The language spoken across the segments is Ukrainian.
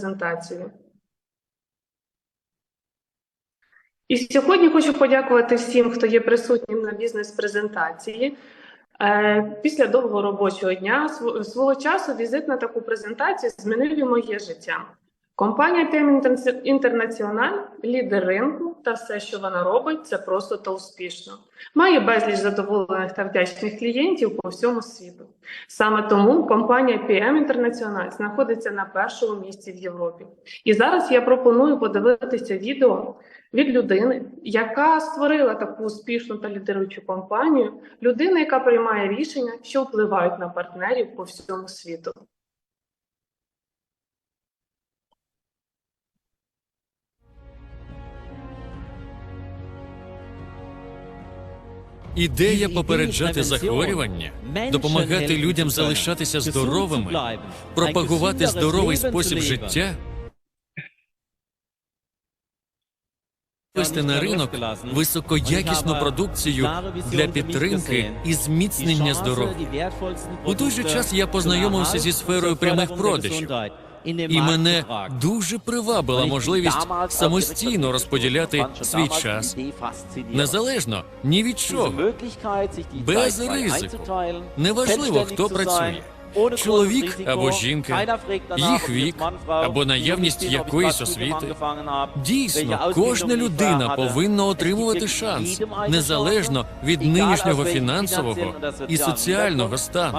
бізнес-презентацію. І сьогодні хочу подякувати всім, хто є присутнім на бізнес-презентації. Е, Після довго робочого дня свого часу візит на таку презентацію змінив і моє життя. Компанія PM Інтернаціональ лідер ринку та все, що вона робить, це просто та успішно. Має безліч задоволених та вдячних клієнтів по всьому світу. Саме тому компанія PM Інтернаціональ знаходиться на першому місці в Європі. І зараз я пропоную подивитися відео від людини, яка створила таку успішну та лідируючу компанію, людина, яка приймає рішення, що впливають на партнерів по всьому світу. Ідея попереджати захворювання, допомагати людям залишатися здоровими, пропагувати здоровий спосіб життя, вести на ринок високоякісну продукцію для підтримки і зміцнення здоров'я. У той же час я познайомився зі сферою прямих продажів. І мене дуже привабила можливість самостійно розподіляти свій час, незалежно ні від чого. без ризику. Неважливо, хто працює. Чоловік або жінка, їх вік або наявність якоїсь освіти. Дійсно, кожна людина повинна отримувати шанс, незалежно від нинішнього фінансового і соціального стану.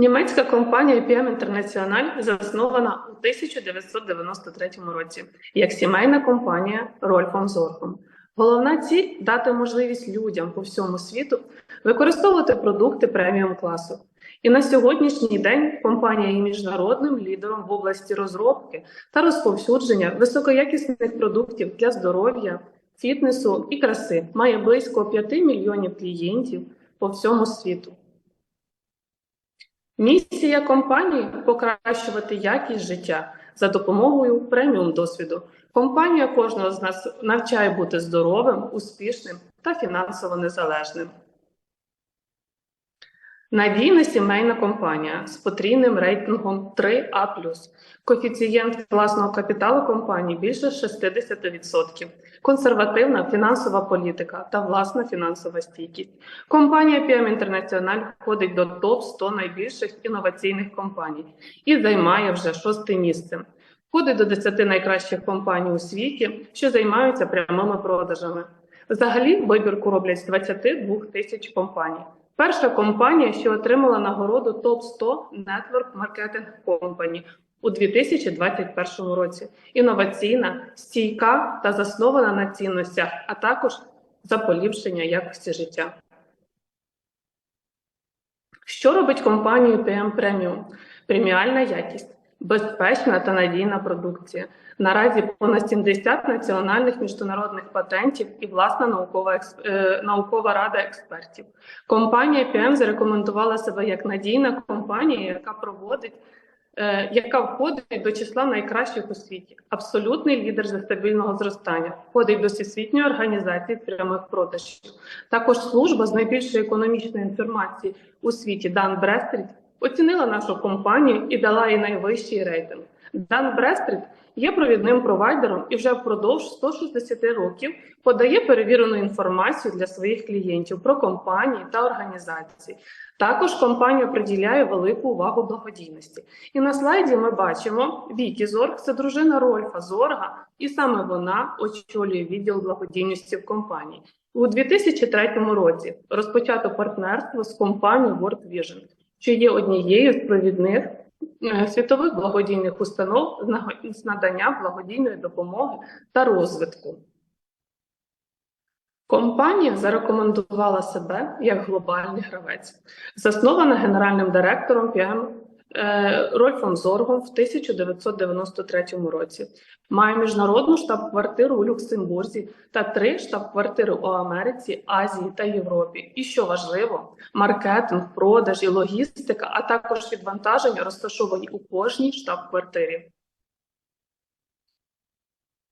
Німецька компанія PM International заснована у 1993 році як сімейна компанія Рольфом Зорфом. Головна ціль дати можливість людям по всьому світу використовувати продукти преміум класу. І на сьогоднішній день компанія є міжнародним лідером в області розробки та розповсюдження високоякісних продуктів для здоров'я, фітнесу і краси. Має близько 5 мільйонів клієнтів по всьому світу. Місія компанії покращувати якість життя за допомогою преміум досвіду. Компанія кожного з нас навчає бути здоровим, успішним та фінансово незалежним. Надійна сімейна компанія з потрійним рейтингом 3А+. Коефіцієнт власного капіталу компанії більше 60%. Консервативна фінансова політика та власна фінансова стійкість. Компанія PM International входить до топ-100 найбільших інноваційних компаній і займає вже шосте місце. Входить до 10 найкращих компаній у світі, що займаються прямими продажами. Взагалі вибірку роблять з 22 тисяч компаній. Перша компанія, що отримала нагороду ТОП-100 Network Marketing Company у 2021 році. Інноваційна, стійка та заснована на цінностях, а також за поліпшення якості життя. Що робить компанію PM Premium? Преміальна якість, безпечна та надійна продукція. Наразі понад 70 національних міжнародних патентів і власна наукова, експ- е, наукова рада експертів. Компанія PM зарекомендувала себе як надійна компанія, яка проводить, е, яка входить до числа найкращих у світі. Абсолютний лідер за стабільного зростання, входить до всесвітньої організації прямих продажів. Також служба з найбільшої економічної інформації у світі Дан Брестріт оцінила нашу компанію і дала їй найвищий рейтинг. Дан Брестріт є провідним провайдером і вже впродовж 160 років подає перевірену інформацію для своїх клієнтів про компанії та організації. Також компанія приділяє велику увагу благодійності. І на слайді ми бачимо Вікі Зорг, це дружина Рольфа Зорга, і саме вона очолює відділ благодійності в компанії. У 2003 році розпочато партнерство з компанією World Vision, що є однією з провідних е, світових благодійних установ з надання благодійної допомоги та розвитку. Компанія зарекомендувала себе як глобальний гравець, заснована генеральним директором е, Рольфом Зоргом в 1993 році. Має міжнародну штаб-квартиру у Люксембурзі та три штаб-квартири у Америці, Азії та Європі. І що важливо, маркетинг, продаж і логістика, а також відвантаження розташовані у кожній штаб-квартирі.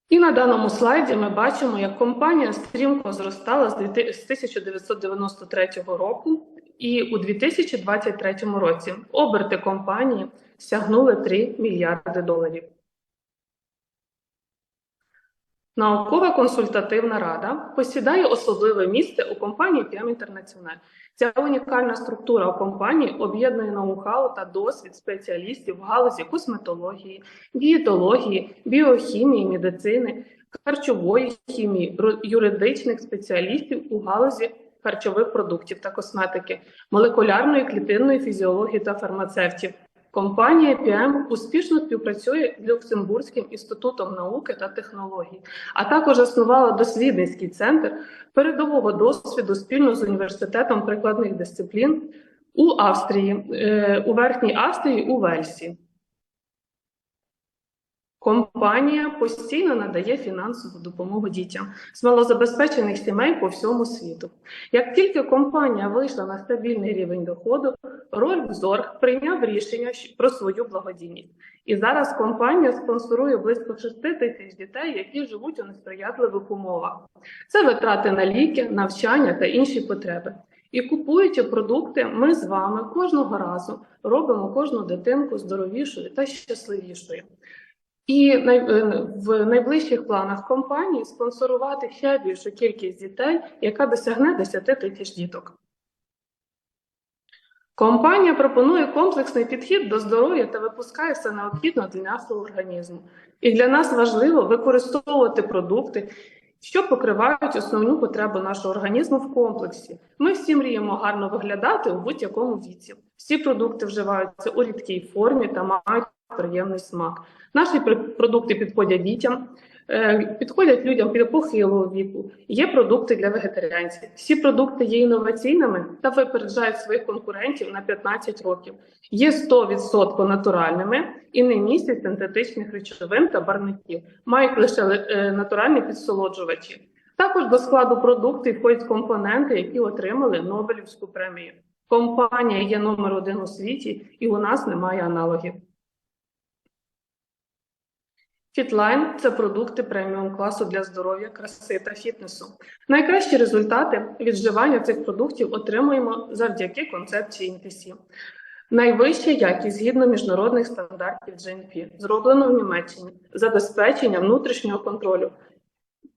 І на даному слайді ми бачимо, як компанія стрімко зростала з 2000 з 1993 року, і у 2023 році оберти компанії сягнули 3 мільярди доларів. Наукова консультативна рада посідає особливе місце у компанії PM International. Ця унікальна структура у компанії об'єднує ноу-хау та досвід спеціалістів в галузі косметології, дієтології, біохімії, медицини, харчової хімії, юридичних спеціалістів у галузі харчових продуктів та косметики, молекулярної клітинної фізіології та фармацевтів. Компанія PM успішно співпрацює з Люксембурзьким інститутом науки та технологій, а також заснувала дослідницький центр передового досвіду спільно з університетом прикладних дисциплін у Австрії, е, у Верхній Австрії у Вельсі. Компанія постійно надає фінансову допомогу дітям з малозабезпечених сімей по всьому світу. Як тільки компанія вийшла на стабільний рівень доходу, Рольф Зорг прийняв рішення про свою благодійність. І зараз компанія спонсорує близько 6 тисяч дітей, які живуть у несприятливих умовах. Це витрати на ліки, навчання та інші потреби. І купуючи продукти, ми з вами кожного разу робимо кожну дитинку здоровішою та щасливішою. І е, в найближчих планах компанії спонсорувати ще більшу кількість дітей, яка досягне 10 тисяч діток. Компанія пропонує комплексний підхід до здоров'я та випускає все необхідне для нашого організму. І для нас важливо використовувати продукти, що покривають основну потребу нашого організму в комплексі. Ми всі мріємо гарно виглядати у будь-якому віці. Всі продукти вживаються у рідкій формі та мають приємний смак. Наші продукти підходять дітям, е, підходять людям похилого віку. Є продукти для вегетаріанців. Всі продукти є інноваційними та випереджають своїх конкурентів на 15 років. Є 100% натуральними і не містять синтетичних речовин та барників. Мають лише е, натуральні підсолоджувачі. Також до складу продуктів входять компоненти, які отримали Нобелівську премію. Компанія є номер один у світі, і у нас немає аналогів. Фітлайн це продукти преміум класу для здоров'я, краси та фітнесу. Найкращі результати від вживання цих продуктів отримуємо завдяки концепції NTC. Найвища якість згідно міжнародних стандартів GMP, зроблено в Німеччині, забезпечення внутрішнього контролю,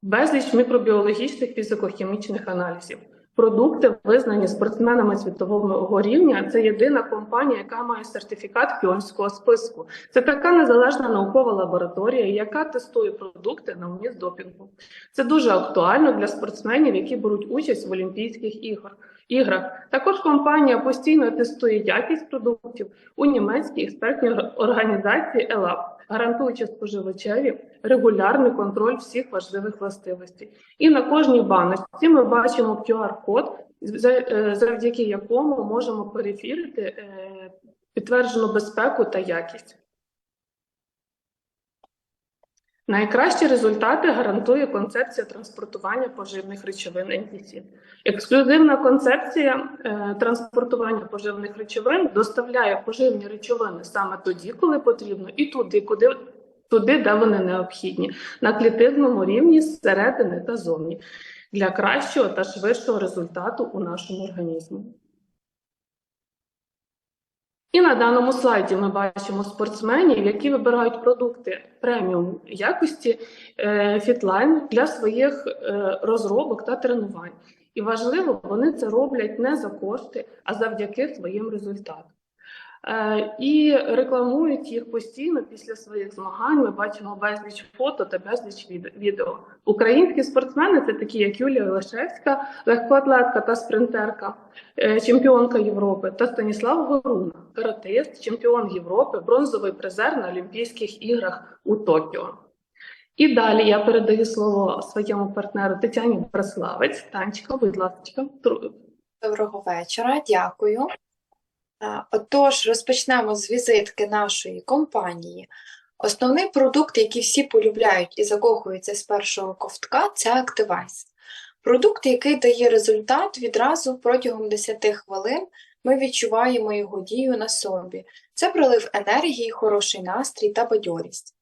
безліч мікробіологічних фізико-хімічних аналізів. Продукти визнані спортсменами світового рівня. Це єдина компанія, яка має сертифікат Кьольського списку. Це така незалежна наукова лабораторія, яка тестує продукти на вміст допінгу. Це дуже актуально для спортсменів, які беруть участь в Олімпійських ігор. іграх. Також компанія постійно тестує якість продуктів у німецькій експертній організації ELAB, гарантуючи споживачеві регулярний контроль всіх важливих властивостей. І на кожній баночці ми бачимо QR-код, е, завдяки якому можемо перевірити е, підтверджену безпеку та якість. Найкращі результати гарантує концепція транспортування поживних речовин NTC. Ексклюзивна концепція е, транспортування поживних речовин доставляє поживні речовини саме тоді, коли потрібно, і туди, куди туди, де вони необхідні, на клітинному рівні зсередини та зовні, для кращого та швидшого результату у нашому організмі. І на даному слайді ми бачимо спортсменів, які вибирають продукти преміум якості фітлайн Fitline для своїх е, розробок та тренувань. І важливо, вони це роблять не за кошти, а завдяки своїм результатам. Е, І рекламують їх постійно після своїх змагань. Ми бачимо безліч фото та безліч від- відео. Українські спортсмени це такі, як Юлія Лешевська, легкоатлетка та спринтерка, е, чемпіонка Європи, та Станіслав Горуна, каратист, чемпіон Європи, бронзовий призер на Олімпійських іграх у Токіо. І далі я передаю слово своєму партнеру Тетяні Браславець. Танечка, будь ласка, Доброго вечора, дякую. Отож, розпочнемо з візитки нашої компанії. Основний продукт, який всі полюбляють і закохуються з першого ковтка, це Activize. Продукт, який дає результат відразу протягом 10 хвилин. Ми відчуваємо його дію на собі. Це прилив енергії, хороший настрій та бадьорість.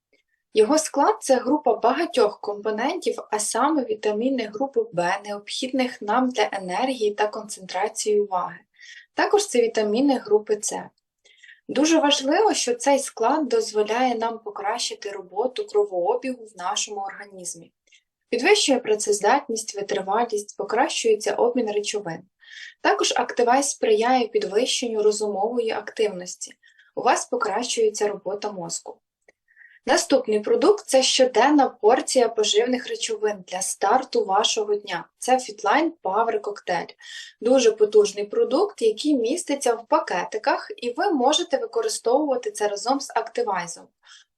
Його склад це група багатьох компонентів, а саме вітаміни групи В, необхідних нам для енергії та концентрації уваги. Також це вітаміни групи С. Дуже важливо, що цей склад дозволяє нам покращити роботу кровообігу в нашому організмі. Підвищує працездатність, витривалість, покращується обмін речовин. Також Activise сприяє підвищенню розумової активності. У вас покращується робота мозку. Наступний продукт це щоденна порція поживних речовин для старту вашого дня. Це Fitline Power Cocktail. Дуже потужний продукт, який міститься в пакетиках, і ви можете використовувати це разом з активайзом.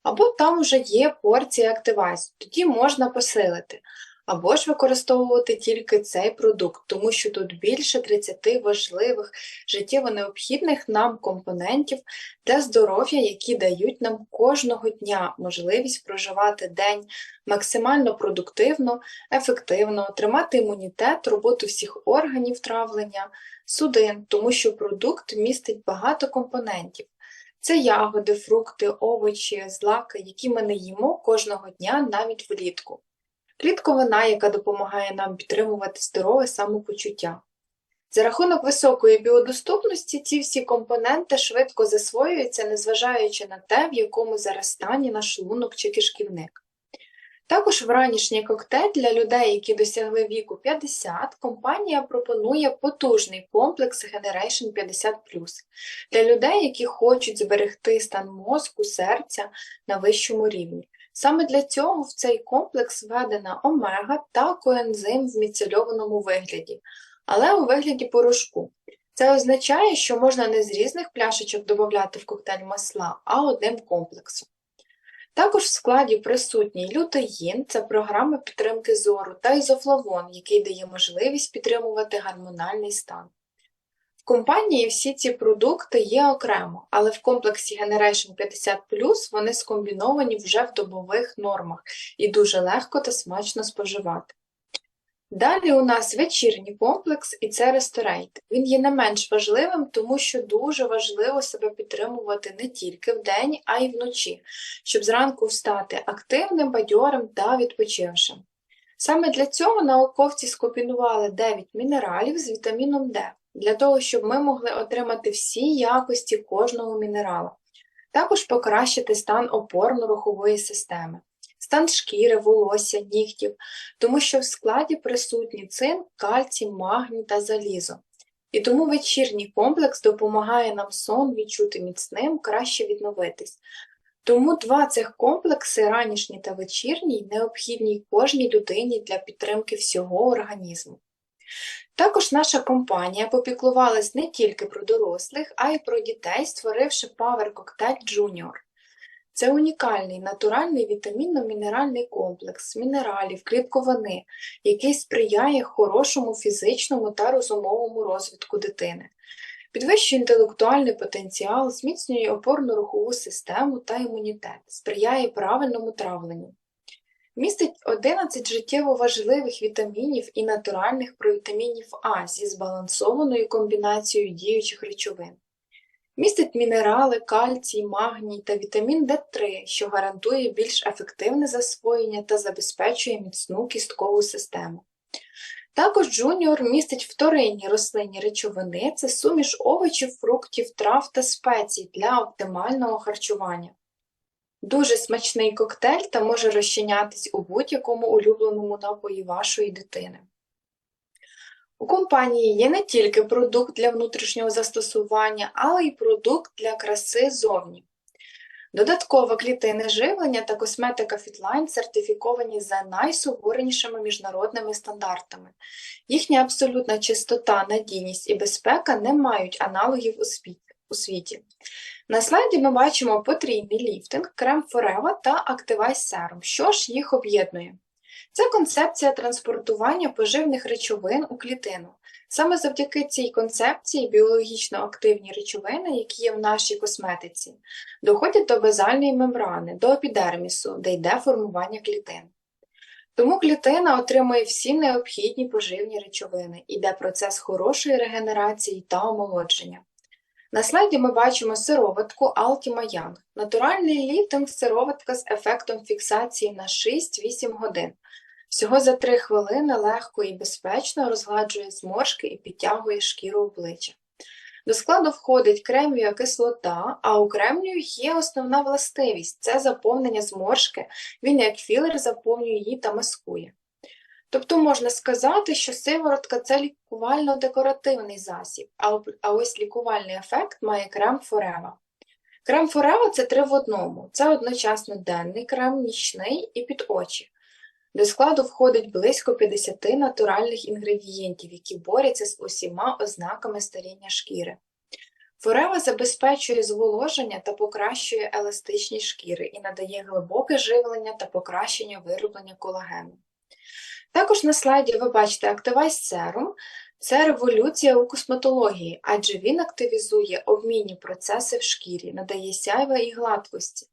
Або там вже є порція активайзу, тоді можна посилити. Або ж використовувати тільки цей продукт, тому що тут більше 30 важливих життєво необхідних нам компонентів для здоров'я, які дають нам кожного дня можливість проживати день максимально продуктивно, ефективно, тримати імунітет, роботу всіх органів травлення, судин, тому що продукт містить багато компонентів. Це ягоди, фрукти, овочі, злаки, які ми не їмо кожного дня навіть влітку. Клітковина, яка допомагає нам підтримувати здорове самопочуття. За рахунок високої біодоступності ці всі компоненти швидко засвоюються, незважаючи на те, в якому зараз стані наш шлунок чи кишківник. Також вранішній коктейль для людей, які досягли віку 50, компанія пропонує потужний комплекс Generation 50 для людей, які хочуть зберегти стан мозку, серця на вищому рівні. Саме для цього в цей комплекс введена омега та коензим в міцельованому вигляді, але у вигляді порошку. Це означає, що можна не з різних пляшечок додати в коктейль масла, а одним комплексом. Також в складі присутній лютеїн, це програма підтримки зору, та ізофлавон, який дає можливість підтримувати гормональний стан. В компанії всі ці продукти є окремо, але в комплексі Generation 50 вони скомбіновані вже в добових нормах і дуже легко та смачно споживати. Далі у нас вечірній комплекс і це Restorate. Він є не менш важливим, тому що дуже важливо себе підтримувати не тільки вдень, а й вночі, щоб зранку встати активним, бадьорим та відпочившим. Саме для цього науковці скомбінували 9 мінералів з вітаміном Д, для того, щоб ми могли отримати всі якості кожного мінерала, також покращити стан опорно-рухової системи стан шкіри, волосся, нігтів, тому що в складі присутні цинк, кальцій, магній та залізо. І тому вечірній комплекс допомагає нам сон відчути міцним, краще відновитись. Тому два цих комплекси, ранішній та вечірній, необхідні кожній людині для підтримки всього організму. Також наша компанія попіклувалась не тільки про дорослих, а й про дітей, створивши Power Cocktail Junior. Це унікальний натуральний вітамінно-мінеральний комплекс мінералів, клітковини, який сприяє хорошому фізичному та розумовому розвитку дитини, підвищує інтелектуальний потенціал, зміцнює опорно-рухову систему та імунітет, сприяє правильному травленню. Містить 11 життєво важливих вітамінів і натуральних провітамінів А зі збалансованою комбінацією діючих речовин. Містить мінерали, кальцій, магній та вітамін D3, що гарантує більш ефективне засвоєння та забезпечує міцну кісткову систему. Також джуніор містить вторинні рослинні речовини, це суміш овочів, фруктів, трав та спецій для оптимального харчування. Дуже смачний коктейль та може розчинятись у будь-якому улюбленому напої вашої дитини. У компанії є не тільки продукт для внутрішнього застосування, але й продукт для краси зовні. Додатково клітини живлення та косметика Fitline сертифіковані за найсуворенішими міжнародними стандартами. Їхня абсолютна чистота, надійність і безпека не мають аналогів у світі. На слайді ми бачимо потрійний ліфтинг, крем Forever та Activise Serum. Що ж їх об'єднує? Це концепція транспортування поживних речовин у клітину. Саме завдяки цій концепції біологічно активні речовини, які є в нашій косметиці, доходять до базальної мембрани, до епідермісу, де йде формування клітин. Тому клітина отримує всі необхідні поживні речовини, іде процес хорошої регенерації та омолодження. На слайді ми бачимо сироватку Altima Young. Натуральний ліфтинг сироватка з ефектом фіксації на 6-8 годин. Всього за 3 хвилини легко і безпечно розгладжує зморшки і підтягує шкіру обличчя. До складу входить кремнієва кислота, а у кремнію є основна властивість це заповнення зморшки, він як філер заповнює її та маскує. Тобто можна сказати, що сиворотка це лікувально-декоративний засіб, а ось лікувальний ефект має крем Форева. Крем Форева це три в одному. Це одночасно денний крем, нічний і під очі. До складу входить близько 50 натуральних інгредієнтів, які борються з усіма ознаками старіння шкіри. Форева забезпечує зволоження та покращує еластичність шкіри і надає глибоке живлення та покращення вироблення колагену. Також на слайді ви бачите Activise Serum – це революція у косметології, адже він активізує обмінні процеси в шкірі, надає сяйва і гладкості,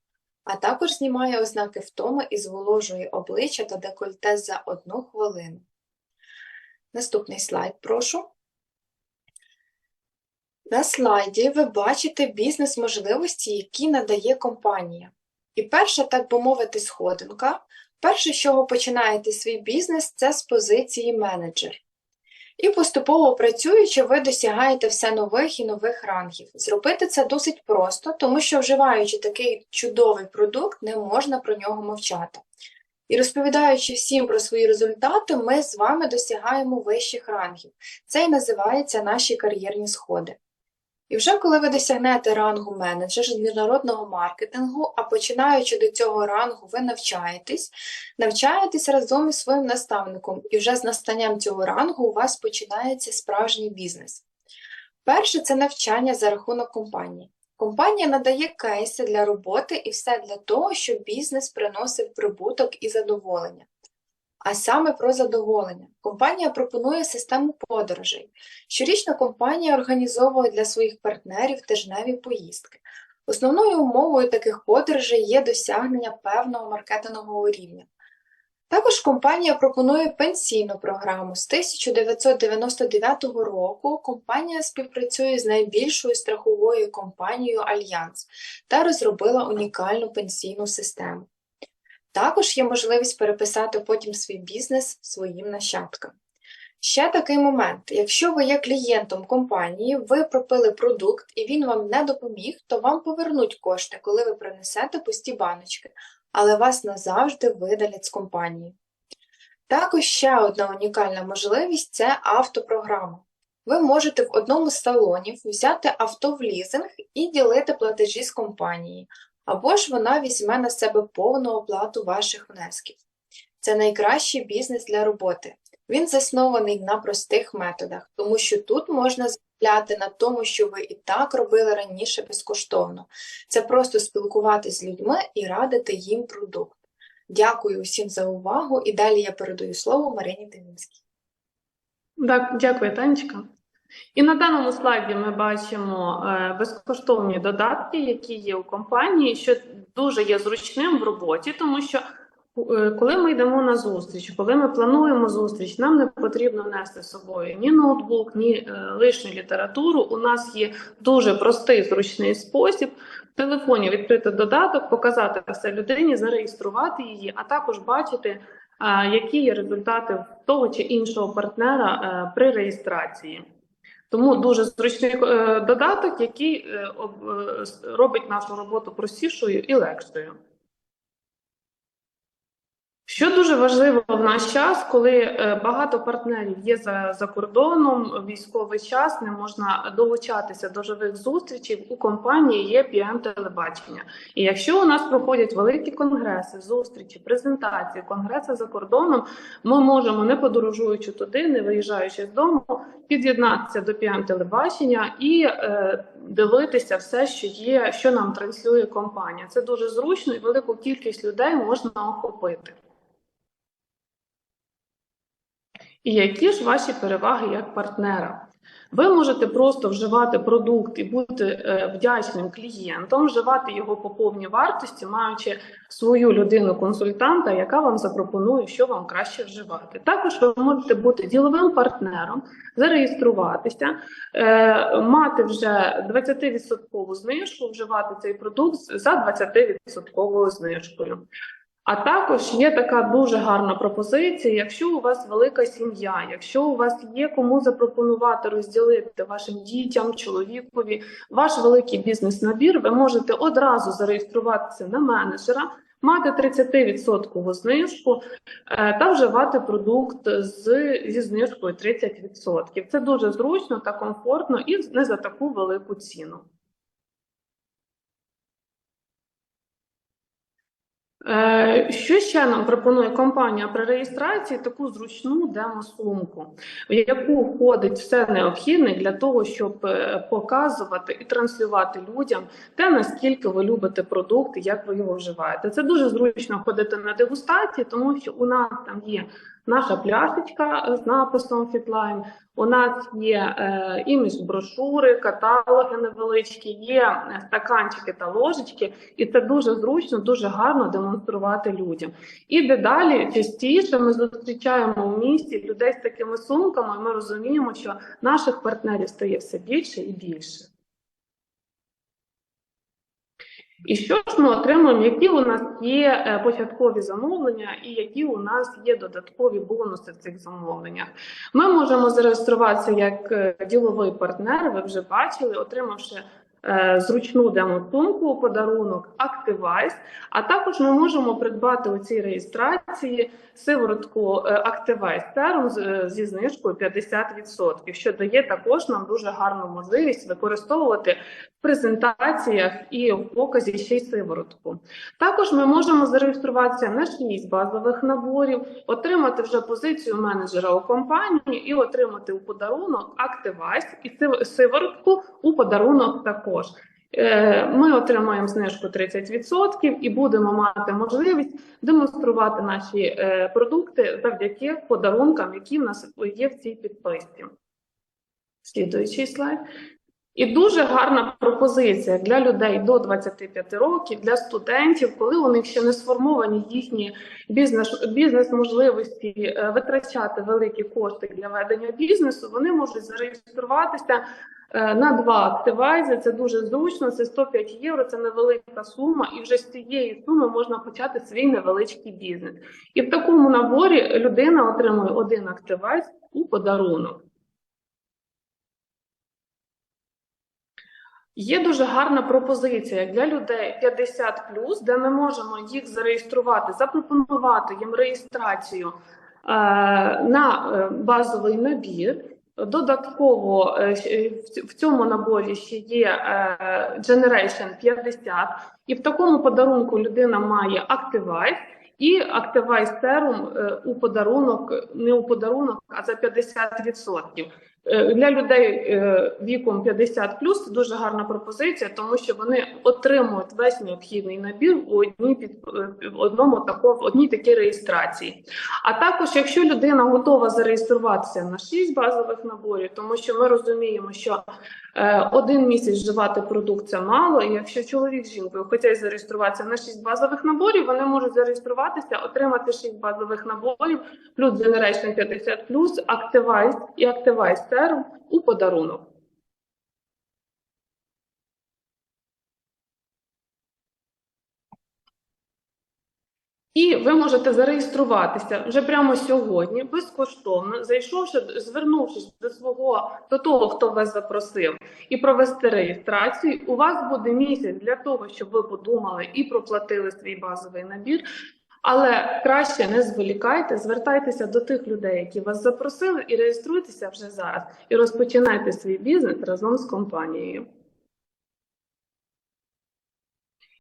а також знімає ознаки втоми і зволожує обличчя та декольте за одну хвилину. Наступний слайд, прошу. На слайді ви бачите бізнес-можливості, які надає компанія. І перша, так би мовити, сходинка. Перше, з чого починаєте свій бізнес, це з позиції менеджер. І поступово працюючи, ви досягаєте все нових і нових рангів. Зробити це досить просто, тому що, вживаючи такий чудовий продукт, не можна про нього мовчати. І розповідаючи всім про свої результати, ми з вами досягаємо вищих рангів. Це і називається наші кар'єрні сходи. І вже коли ви досягнете рангу менеджер з міжнародного маркетингу, а починаючи до цього рангу, ви навчаєтесь, навчаєтесь разом із своїм наставником, і вже з настанням цього рангу у вас починається справжній бізнес. Перше це навчання за рахунок компанії. Компанія надає кейси для роботи і все для того, щоб бізнес приносив прибуток і задоволення. А саме про задоволення. Компанія пропонує систему подорожей. Щорічно компанія організовує для своїх партнерів тижневі поїздки. Основною умовою таких подорожей є досягнення певного маркетингового рівня. Також компанія пропонує пенсійну програму. З 1999 року компанія співпрацює з найбільшою страховою компанією Альянс та розробила унікальну пенсійну систему. Також є можливість переписати потім свій бізнес своїм нащадкам. Ще такий момент: якщо ви є клієнтом компанії, ви пропили продукт і він вам не допоміг, то вам повернуть кошти, коли ви принесете пусті баночки, але вас назавжди видалять з компанії. Також ще одна унікальна можливість це автопрограма. Ви можете в одному з салонів взяти авто в лізинг і ділити платежі з компанії, або ж вона візьме на себе повну оплату ваших внесків. Це найкращий бізнес для роботи. Він заснований на простих методах, тому що тут можна заробляти на тому, що ви і так робили раніше безкоштовно. Це просто спілкуватися з людьми і радити їм продукт. Дякую усім за увагу і далі я передаю слово Марині Демінській. Так, дякую, Танечка. І на даному слайді ми бачимо е, безкоштовні додатки, які є у компанії, що дуже є зручним в роботі, тому що е, коли ми йдемо на зустріч, коли ми плануємо зустріч, нам не потрібно нести з собою ні ноутбук, ні е, лишню літературу. У нас є дуже простий зручний спосіб в телефоні відкрити додаток, показати все людині, зареєструвати її, а також бачити які є результати того чи іншого партнера при реєстрації. Тому дуже зручний е, додаток, який е, е, робить нашу роботу простішою і легшою. Що дуже важливо в наш час, коли е, багато партнерів є за, за кордоном, військовий час, не можна долучатися до живих зустрічей. У компанії є pm телебачення. І якщо у нас проходять великі конгреси, зустрічі, презентації, конгреси за кордоном, ми можемо, не подорожуючи туди, не виїжджаючи з дому, під'єднатися до pm телебачення і е, дивитися все, що є, що нам транслює компанія. Це дуже зручно і велику кількість людей можна охопити. І які ж ваші переваги як партнера? Ви можете просто вживати продукт і бути е, вдячним клієнтом, вживати його по повній вартості, маючи свою людину-консультанта, яка вам запропонує, що вам краще вживати. Також ви можете бути діловим партнером, зареєструватися, е, мати вже 20% знижку, вживати цей продукт за 20% знижкою. А також є така дуже гарна пропозиція. Якщо у вас велика сім'я, якщо у вас є кому запропонувати розділити вашим дітям, чоловікові ваш великий бізнес-набір, ви можете одразу зареєструватися на менеджера, мати 30% знижку е, та вживати продукт з, зі знижкою 30%. Це дуже зручно та комфортно і не за таку велику ціну. Що ще нам пропонує компанія при реєстрації? Таку зручну демо-сумку, в яку входить все необхідне для того, щоб е, показувати і транслювати людям те, наскільки ви любите продукт і як ви його вживаєте. Це дуже зручно ходити на дегустації, тому що у нас там є наша пляшечка з написом Fitline, у нас є е, імідж брошури, каталоги невеличкі, є е, стаканчики та ложечки, і це дуже зручно, дуже гарно демонструвати людям. І дедалі частіше ми зустрічаємо в місті людей з такими сумками. Ми розуміємо, що наших партнерів стає все більше і більше. І що ж ми отримуємо, які у нас є е, початкові замовлення і які у нас є додаткові бонуси в цих замовленнях? Ми можемо зареєструватися як е, діловий партнер, ви вже бачили, отримавши е, зручну демо-сумку подарунок Activize, а також ми можемо придбати у цій реєстрації сиворотку Serum е, зі знижкою 50%, що дає також нам дуже гарну можливість використовувати презентаціях і в показі ще й сиворотку. Також ми можемо зареєструватися на 6 базових наборів, отримати вже позицію менеджера у компанії і отримати у подарунок Activize і сиворотку у подарунок також. Е, Ми отримаємо знижку 30% і будемо мати можливість демонструвати наші е, продукти завдяки подарункам, які в нас є в цій підписці. Слідуючий слайд. І дуже гарна пропозиція для людей до 25 років, для студентів, коли у них ще не сформовані їхні бізнес, бізнес-можливості е, витрачати великі кошти для ведення бізнесу, вони можуть зареєструватися е, на два активайзи. Це дуже зручно. Це 105 євро. Це невелика сума, і вже з цієї суми можна почати свій невеличкий бізнес. І в такому наборі людина отримує один активайз у подарунок. Є дуже гарна пропозиція для людей 50 де ми можемо їх зареєструвати, запропонувати їм реєстрацію е, на е, базовий набір. Додатково е, в цьому наборі ще є е, Generation 50, і в такому подарунку людина має Activize і Activize Serum е, у подарунок, не у подарунок, а за 50%. Е, Для людей е, віком 50 це дуже гарна пропозиція, тому що вони отримують весь необхідний набір у одній під е, одному тако, в одній такій реєстрації. А також, якщо людина готова зареєструватися на 6 базових наборів, тому що ми розуміємо, що один місяць вживати продукт це мало. І якщо чоловік з жінкою хочуть зареєструватися на 6 базових наборів, вони можуть зареєструватися, отримати 6 базових наборів, плюс Generation 50 Activize і Activize Serum у подарунок. І ви можете зареєструватися вже прямо сьогодні, безкоштовно, зайшовши, звернувшись до свого до того, хто вас запросив, і провести реєстрацію. У вас буде місяць для того, щоб ви подумали і проплатили свій базовий набір. Але краще не зволікайте, звертайтеся до тих людей, які вас запросили, і реєструйтеся вже зараз, і розпочинайте свій бізнес разом з компанією.